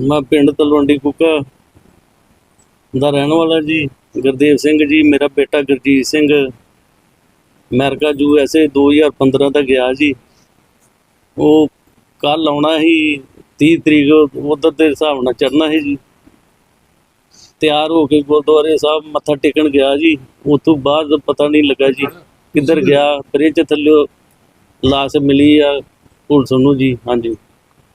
ਮੈਂ ਪਿੰਡ ਤਲਵੰਡੀ ਕੁੱਕਾ ਦਾ ਰਹਿਣ ਵਾਲਾ ਜੀ, ਗੁਰਦੇਵ ਸਿੰਘ ਜੀ, ਮੇਰਾ ਬੇਟਾ Gurjit Singh. America U S A 2015 ਦਾ ਗਿਆ ਜੀ। ਉਹ ਕੱਲ ਆਉਣਾ ਸੀ 30 ਤਰੀਕ ਉਧਰ ਦੇ ਹਿਸਾਬ ਨਾਲ ਚੜਨਾ ਸੀ ਜੀ। ਤਿਆਰ ਹੋ ਕੇ ਗੁਰਦੁਆਰੇ ਸਾਹਿਬ ਮੱਥਾ ਟੇਕਣ ਗਿਆ ਜੀ। ਉਸ ਤੋਂ ਬਾਅਦ ਪਤਾ ਨਹੀਂ ਲੱਗਾ ਜੀ ਕਿੱਧਰ ਗਿਆ। ਬ੍ਰਿਜ ਥੱਲੇ ਲਾਸ਼ ਮਿਲੀ ਆ। ਪੁਲਿਸ ਨੂੰ ਜੀ ਹਾਂਜੀ।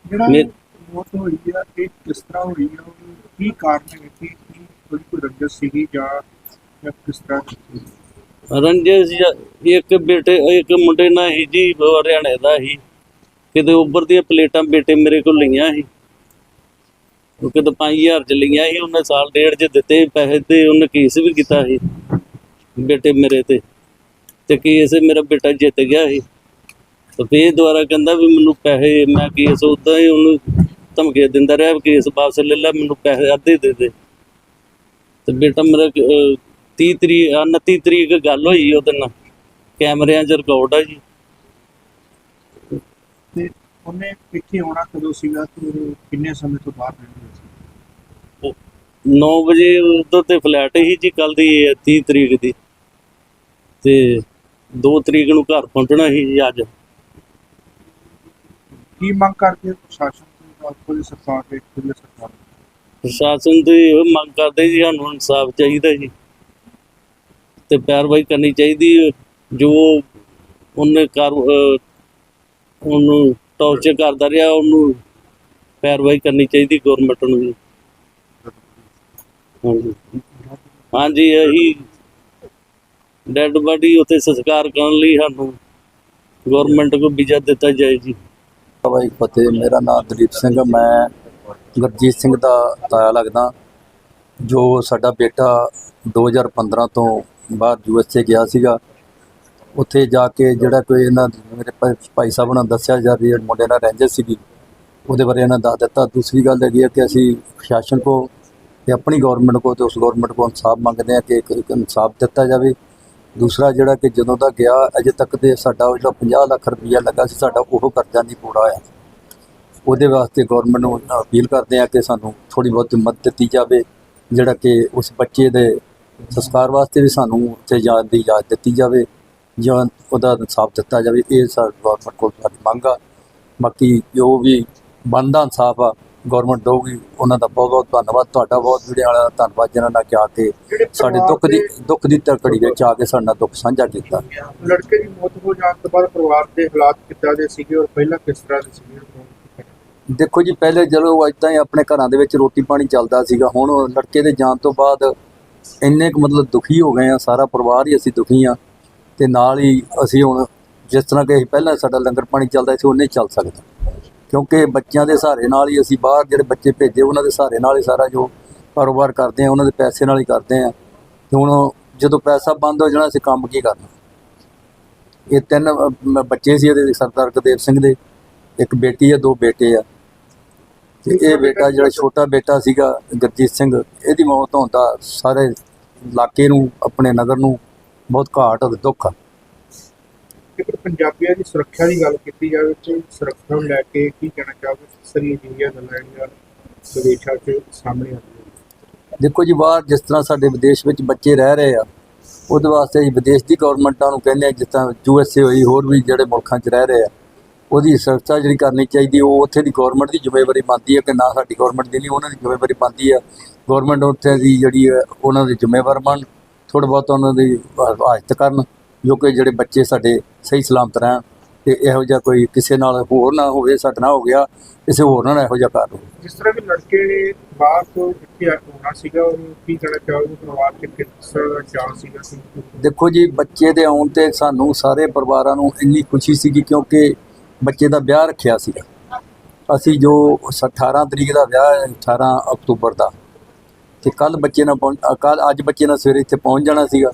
ਜਿਹੜਾ ਮੇ- ਮੌਤ ਹੋਈ ਆ ਇਹ ਕਿਸ ਤਰ੍ਹਾਂ ਹੋਈ ਆ? ਉਹਨੂੰ ਕੀ ਕਾਰਨ ਹੈ ਕਿ ਕੀ ਕੋਈ ਕੋਈ ਰੰਜਸ ਸੀਗੀ ਜਾਂ ਜਾਂ ਕਿਸ ਤਰ੍ਹਾਂ ਸੀ? ਰੰਜਸ ਜੀ, ਇੱਕ ਬੇਟੇ ਇੱਕ ਮੁੰਡੇ ਨਾਲ ਹੀ ਜੀ ਉਹ ਹਰਿਆਣੇ ਦਾ ਹੀ। ਕਿਤੇ ਉੱਪਰ ਦੀਆਂ ਪਲੇਟਾਂ ਬੇਟੇ ਮੇਰੇ ਕੋਲ ਲਈਆਂ ਸੀ। ਉਹ ਕਿਤੇ 5000 ਚ ਲਈਆਂ ਸੀ ਉਹਨੇ ਸਾਲ ਡੇਢ ਚ ਦਿੱਤੇ ਪੈਸੇ ਤੇ ਉਹਨੇ ਕੇਸ ਵੀ ਕੀਤਾ ਸੀ ਬੇਟੇ ਮੇਰੇ ਤੇ। ਤੇ ਕੇਸ ਮੇਰਾ ਬੇਟਾ ਜਿੱਤ ਗਿਆ ਸੀ। ਤੇ ਫੇਰ ਦੁਬਾਰਾ ਕਹਿੰਦਾ ਵੀ ਮੈਨੂੰ ਪੈਸੇ ਮੈਂ ਕੇਸ ਉਦਾਂ ਹੀ ਉਹਨੂੰ ਧਮਕੀਆਂ ਦਿੰਦਾ ਰਿਹਾ ਕੇਸ ਵਾਪਸ ਲੈ ਲੈ ਮੈਨੂੰ ਪੈਸੇ ਅੱਧੇ ਦੇ ਦੇ। ਤੇ ਬੇਟਾ ਮੇਰਾ ਅਹ, 30 ਤਰੀਕ 29 ਤਰੀਕ ਗੱਲ ਹੋਈ ਉਹਦੇ ਨਾਲ ਕੈਮਰਿਆਂ 'ਚ ਰਿਕਾਰਡ ਆ ਜੀ। ਤੇ ਉਹਨੇ ਇੱਥੇ ਆਉਣਾ ਕਦੋਂ ਸੀਗਾ ਤੇ ਕਿੰਨੇ ਸਮੇਂ ਤੋਂ ਬਾਹਰ ਰਹਿੰਦੇ ਸੀ? 9 ਵਜੇ ਉਧਰ ਤੇ ਫਲੈਟ ਹੀ ਜੀ ਕੱਲ ਦੀ 30 ਤਰੀਕ ਦੀ। ਤੇ 2 ਤਰੀਕ ਨੂੰ ਘਰ ਪਹੁੰਚਣਾ ਸੀ ਜੀ ਅੱਜ। ਕੀ ਮੰਗ ਕਰਦੇ ਹੋ ਪ੍ਰਸ਼ਾਸਨ ਤੋਂ ਜਾਂ ਪੁਲਿਸ ਸਰਕਾਰ ਤੇ ਪੁਲਿਸ ਸਰਕਾਰ ਤੋਂ? ਪ੍ਰਸ਼ਾਸਨ ਤੋਂ ਇਹ ਮੰਗ ਕਰਦੇ ਜੀ ਸਾਨੂੰ ਇਨਸਾਫ ਚਾਹੀਦਾ ਜੀ ਤੇ ਪੈਰਵਾਈ ਕਰਨੀ ਚਾਹੀਦੀ ਹੈ। ਜੋ ਉਹਨੇ ਕਰ ਅਹ, ਉਹਨੂੰ ਟੌਰਚਰ ਕਰਦਾ ਰਿਹਾ ਉਹਨੂੰ ਪੈਰਵਾਈ ਕਰਨੀ ਚਾਹੀਦੀ ਗਵਰਨਮੈਂਟ ਨੂੰ ਜੀ ਹਾਂਜੀ ਹਾਂਜੀ ਇਹੀ ਡੈਡ ਬਾਡੀ ਉੱਥੇ ਸੰਸਕਾਰ ਕਰਨ ਲਈ ਸਾਨੂੰ ਗਵਰਨਮੈਂਟ ਕੋ ਵੀਜ਼ਾ ਦਿੱਤਾ ਜਾਏ ਜੀ ਭਾਈ ਫਤਿਹ, ਮੇਰਾ ਨਾਮ ਦਲੀਪ ਸਿੰਘ ਮੈਂ ਗੁਰਜੀਤ ਸਿੰਘ ਦਾ ਤਾਇਆ ਲੱਗਦਾ। ਜੋ ਸਾਡਾ ਬੇਟਾ 2015 ਤੋਂ ਬਾਹਰ ਯੂਐਸਏ ਗਿਆ ਸੀਗਾ, ਉੱਥੇ ਜਾ ਕੇ ਜਿਹੜਾ ਕੋਈ ਇਹਨਾਂ ਮੇਰੇ ਭਾਈ ਸਾਹਿਬ ਨੇ ਦੱਸਿਆ ਜਾ ਰਿਹਾ ਮੁੰਡੇ ਨਾਲ ਰਹਿੰਦੇ ਸੀਗੀ, ਉਹਦੇ ਬਾਰੇ ਇਹਨਾਂ ਦੱਸ ਦਿੱਤਾ। ਦੂਸਰੀ ਗੱਲ ਹੈਗੀ ਹੈ ਕਿ ਅਸੀਂ ਪ੍ਰਸ਼ਾਸਨ ਕੋ ਤੇ ਆਪਣੀ ਗਵਰਨਮੈਂਟ ਕੋ ਤੇ ਉਸ ਗਵਰਨਮੈਂਟ ਕੋ ਇਨਸਾਫ ਮੰਗਦੇ ਆ ਕਿ ਇੱਕ ਇਨਸਾਫ ਦਿੱਤਾ ਜਾਵੇ। ਦੂਸਰਾ ਜਿਹੜਾ ਕਿ ਜਦੋਂ ਦਾ ਗਿਆ, ਅਜੇ ਤੱਕ ਤੇ ਸਾਡਾ ਉਹ ਜਿਹੜਾ 50 ਲੱਖ ਰੁਪਈਆ ਲੱਗਾ ਸੀ, ਸਾਡਾ ਉਹ ਕਰਜ਼ਾ ਨਹੀਂ ਪੂਰਾ ਹੋਇਆ। ਉਹਦੇ ਵਾਸਤੇ ਗਵਰਨਮੈਂਟ ਨੂੰ ਅਪੀਲ ਕਰਦੇ ਆ ਕਿ ਸਾਨੂੰ ਥੋੜੀ ਬਹੁਤ ਮਦਦ ਦਿੱਤੀ ਜਾਵੇ, ਜਿਹੜਾ ਕਿ ਉਸ ਬੱਚੇ ਦੇ ਸੰਸਕਾਰ ਵਾਸਤੇ ਵੀ ਸਾਨੂੰ ਉੱਥੇ ਜਾਣ ਦੀ ਇਜਾਜ਼ਤ ਦਿੱਤੀ ਜਾਵੇ, ਜਾਂ ਉਹਦਾ ਇਨਸਾਫ ਦਿੱਤਾ ਜਾਵੇ। ਇਹ ਸਾਡੀ ਗਵਰਨਮੈਂਟ ਕੋਲ ਸਾਡੀ ਮੰਗ ਆ। ਬਾਕੀ ਜੋ ਵੀ ਬਣਦਾ ਇਨਸਾਫ ਆ ਗਵਰਨਮੈਂਟ ਦਊਗੀ ਉਹਨਾਂ ਦਾ ਬਹੁਤ ਬਹੁਤ ਧੰਨਵਾਦ ਤੁਹਾਡਾ ਬਹੁਤ ਵੀਡੀਓ ਵਾਲਾ ਧੰਨਵਾਦ ਜਿਨ੍ਹਾਂ ਨੇ ਕਿ ਆ ਕੇ ਸਾਡੇ ਦੁੱਖ ਦੀ ਦੁੱਖ ਦੀ ਤੜਕੜੀ ਵਿੱਚ ਆ ਕੇ ਸਾਡੇ ਨਾਲ ਦੁੱਖ ਸਾਂਝਾ ਕੀਤਾ। ਲੜਕੇ ਦੀ ਮੌਤ ਹੋ ਜਾਣ ਤੋਂ ਬਾਅਦ ਪਰਿਵਾਰ ਦੇ ਹਾਲਾਤ ਕਿੱਦਾਂ ਦੇ ਸੀਗੇ ਔਰ ਪਹਿਲਾਂ ਕਿਸ ਤਰ੍ਹਾਂ ਦੇ ਸੀਗੇ? ਦੇਖੋ ਜੀ ਪਹਿਲੇ ਜਦੋਂ ਇਦਾਂ ਹੀ ਆਪਣੇ ਘਰਾਂ ਦੇ ਵਿੱਚ ਰੋਟੀ ਪਾਣੀ ਚੱਲਦਾ ਸੀਗਾ ਹੁਣ ਲੜਕੇ ਦੇ ਜਾਣ ਤੋਂ ਬਾਅਦ ਇੰਨੇ ਕੁ ਮਤਲਬ ਦੁਖੀ ਹੋ ਗਏ ਆ ਸਾਰਾ ਪਰਿਵਾਰ ਹੀ ਅਸੀਂ ਦੁਖੀ ਆ ਤੇ ਨਾਲ ਹੀ ਅਸੀਂ ਹੁਣ ਜਿਸ ਤਰ੍ਹਾਂ ਕਿ ਅਸੀਂ ਪਹਿਲਾਂ ਸਾਡਾ ਲੰਗਰ ਪਾਣੀ ਚੱਲਦਾ ਸੀ ਉਹ ਨਹੀਂ ਚੱਲ ਸਕਦਾ। ਕਿਉਂਕਿ ਬੱਚਿਆਂ ਦੇ ਸਹਾਰੇ ਨਾਲ ਹੀ ਅਸੀਂ ਬਾਹਰ ਜਿਹੜੇ ਬੱਚੇ ਭੇਜੇ ਉਹਨਾਂ ਦੇ ਸਹਾਰੇ ਨਾਲ ਹੀ ਸਾਰਾ ਜੋ ਕਾਰੋਬਾਰ ਕਰਦੇ ਆ ਉਹਨਾਂ ਦੇ ਪੈਸੇ ਨਾਲ ਹੀ ਕਰਦੇ ਆ। ਤੇ ਹੁਣ ਜਦੋਂ ਪੈਸਾ ਬੰਦ ਹੋ ਜਾਣਾ ਅਸੀਂ ਕੰਮ ਕੀ ਕਰਨਾ? ਇਹ ਤਿੰਨ ਬੱਚੇ ਸੀ ਇਹਦੇ ਸਰਦਾਰ ਗੁਰਦੇਵ ਸਿੰਘ ਦੇ। ਇੱਕ ਬੇਟੀ ਆ ਦੋ ਬੇਟੇ ਆ। ਤੇ ਇਹ ਬੇਟਾ ਜਿਹੜਾ ਛੋਟਾ ਬੇਟਾ ਸੀਗਾ ਗੁਰਜੀਤ ਸਿੰਘ ਇਹਦੀ ਮੌਤ ਹੋਣ ਦਾ ਸਾਰੇ ਇਲਾਕੇ ਨੂੰ ਆਪਣੇ ਨਗਰ ਨੂੰ ਬਹੁਤ ਘਾਟ ਦੁੱਖ ਆ। ਜੇਕਰ ਪੰਜਾਬੀਆਂ ਦੀ ਸੁਰੱਖਿਆ ਦੀ ਗੱਲ ਕੀਤੀ ਜਾਵੇ ਤਾਂ ਸੁਰੱਖਿਆ ਨੂੰ ਲੈ ਕੇ ਕੀ ਕਹਿਣਾ ਚਾਹੋਗੇ? ਸਰੀਰ ਜਿਹੜੀਆਂ ਗੱਲਾਂ ਜਿਹੜੀਆਂ ਵਿਦੇਸ਼ਾਂ 'ਚ ਸਾਹਮਣੇ ਆਉਂਦੀਆਂ ਦੇਖੋ ਜੀ, ਬਾਹਰ ਜਿਸ ਤਰ੍ਹਾਂ ਸਾਡੇ ਵਿਦੇਸ਼ ਵਿੱਚ ਬੱਚੇ ਰਹਿ ਰਹੇ ਆ, ਉਹਦੇ ਵਾਸਤੇ ਅਸੀਂ ਵਿਦੇਸ਼ ਦੀ ਗਵਰਨਮੈਂਟਾਂ ਨੂੰ ਕਹਿੰਦੇ ਆ, ਜਿਸ ਤਰ੍ਹਾਂ ਯੂ ਐਸ ਏ ਹੋਈ, ਹੋਰ ਵੀ ਜਿਹੜੇ ਮੁਲਕਾਂ 'ਚ ਰਹਿ ਰਹੇ ਆ, ਉਹਦੀ ਸੁਰੱਖਿਆ ਜਿਹੜੀ ਕਰਨੀ ਚਾਹੀਦੀ, ਉਹ ਉੱਥੇ ਦੀ ਗਵਰਨਮੈਂਟ ਦੀ ਜ਼ਿੰਮੇਵਾਰੀ ਬਣਦੀ ਹੈ ਕਿ ਨਾ ਸਾਡੀ ਗਵਰਨਮੈਂਟ ਦੀ ਨਹੀਂ ਉਹਨਾਂ ਦੀ ਜ਼ਿੰਮੇਵਾਰੀ ਬਣਦੀ ਆ ਗਵਰਨਮੈਂਟ ਉੱਥੇ ਦੀ ਜਿਹੜੀ ਹੈ, ਉਹਨਾਂ ਦੀ ਜ਼ਿੰਮੇਵਾਰ ਬਣ ਥੋੜ੍ਹਾ ਬਹੁਤ ਉਹਨਾਂ ਦੀ ਹਿਫਾਜ਼ਤ ਕਰਨ। ਜੋ ਕਿ ਜਿਹੜੇ ਬੱਚੇ ਸਾਡੇ ਸਹੀ ਸਲਾਮਤ ਰਹਿਣ ਤੇ ਇਹੋ ਜਿਹਾ ਕੋਈ ਕਿਸੇ ਨਾਲ ਹੋਰ ਨਾ ਹੋਵੇ ਸਾਡੇ ਨਾਲ ਹੋ ਗਿਆ ਕਿਸੇ ਹੋਰ ਨਾਲ ਇਹੋ ਜਿਹਾ ਕਰ ਹੋਵੇ। ਜਿਸ ਤਰ੍ਹਾਂ ਵੀ ਲੜਕੇ ਨੇ ਬਾਹਰ ਤੋਂ ਇੱਥੇ ਆਉਣਾ ਸੀਗਾ ਉਹਨੂੰ ਕੀ ਕਹਿਣਾ ਚਾਹੋਗੇ? ਪਰਿਵਾਰ 'ਚ ਕਿਸ ਤਰ੍ਹਾਂ ਦਾ ਚਾਅ ਸੀਗਾ ਦੇਖੋ ਜੀ ਬੱਚੇ ਦੇ ਆਉਣ ਤੇ ਸਾਨੂੰ ਸਾਰੇ ਪਰਿਵਾਰਾਂ ਨੂੰ ਇੰਨੀ ਖੁਸ਼ੀ ਸੀਗੀ ਕਿਉਂਕਿ ਬੱਚੇ ਦਾ ਵਿਆਹ ਰੱਖਿਆ ਸੀਗਾ। ਅਸੀਂ ਜੋ 18 ਤਰੀਕ ਦਾ ਵਿਆਹ ਹੈ 18 ਅਕਤੂਬਰ ਦਾ ਤੇ ਕੱਲ ਬੱਚੇ ਨਾਲ ਕੱਲ ਅੱਜ ਬੱਚੇ ਨਾਲ ਸਵੇਰੇ ਇੱਥੇ ਪਹੁੰਚ ਜਾਣਾ ਸੀਗਾ।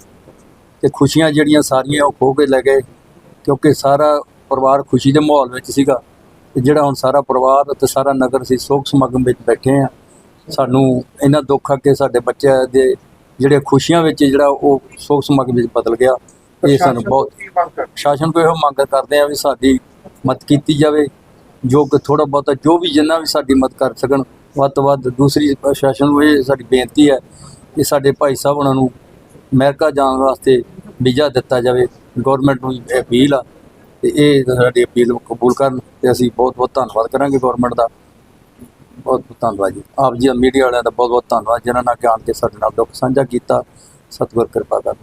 ਤੇ ਖੁਸ਼ੀਆਂ ਜਿਹੜੀਆਂ ਸਾਰੀਆਂ ਉਹ ਖੋ ਕੇ ਲੈ ਗਏ ਕਿਉਂਕਿ ਸਾਰਾ ਪਰਿਵਾਰ ਖੁਸ਼ੀ ਦੇ ਮਾਹੌਲ ਵਿੱਚ ਸੀਗਾ। ਤੇ ਜਿਹੜਾ ਹੁਣ ਸਾਰਾ ਪਰਿਵਾਰ ਤੇ ਸਾਰਾ ਨਗਰ ਸੀ ਸੋਗ ਸਮਾਗਮ ਵਿੱਚ ਬੈਠੇ ਆ ਸਾਨੂੰ ਇਹਨਾਂ ਦੁੱਖ ਕਿ ਸਾਡੇ ਬੱਚਿਆਂ ਦੇ ਜਿਹੜੇ ਖੁਸ਼ੀਆਂ ਵਿੱਚ ਜਿਹੜਾ ਉਹ ਸੋਗ ਸਮਾਗਮ ਵਿੱਚ ਬਦਲ ਗਿਆ। ਇਹ ਸਾਨੂੰ ਬਹੁਤ ਤੋਂ ਸ਼ਾਸਨ ਕੋਲ ਇਹੋ ਮੰਗ ਕਰਦੇ ਆ ਵੀ ਸਾਡੀ ਮਦਦ ਕੀਤੀ ਜਾਵੇ ਜੋ ਕਿ ਥੋੜਾ ਬਹੁਤਾ ਜੋ ਵੀ ਜਿੰਨਾ ਵੀ ਸਾਡੀ ਮਦਦ ਕਰ ਸਕਣ ਵੱਧ ਤੋਂ ਵੱਧ ਦੂਸਰੀ ਪ੍ਰਸ਼ਾਸਨ ਨੂੰ ਇਹ ਸਾਡੀ ਬੇਨਤੀ ਹੈ ਕਿ ਸਾਡੇ ਭਾਈ ਸਾਹਿਬ ਉਹਨਾਂ ਨੂੰ ਅਮਰੀਕਾ ਜਾਣ ਵਾਸਤੇ ਵੀਜ਼ਾ ਦਿੱਤਾ ਜਾਵੇ ਗਵਰਨਮੈਂਟ ਨੂੰ ਅਪੀਲ ਆ, ਤੇ ਇਹ ਸਾਡੀ ਅਪੀਲ ਨੂੰ ਕਬੂਲ ਕਰਨ, ਤੇ ਅਸੀਂ ਬਹੁਤ ਬਹੁਤ ਧੰਨਵਾਦ ਕਰਾਂਗੇ ਗਵਰਨਮੈਂਟ ਦਾ। ਬਹੁਤ ਬਹੁਤ ਧੰਨਵਾਦ ਜੀ। ਆਪ ਜੀ ਮੀਡੀਆ ਵਾਲਿਆਂ ਦਾ ਬਹੁਤ ਬਹੁਤ ਧੰਨਵਾਦ, ਜਿਨ੍ਹਾਂ ਨੇ ਆ ਆਣ ਕੇ ਸਾਡੇ ਨਾਲ ਦੁੱਖ ਸਾਂਝਾ ਕੀਤਾ। ਸਤਿਗੁਰ ਕਿਰਪਾ ਕਰਨ।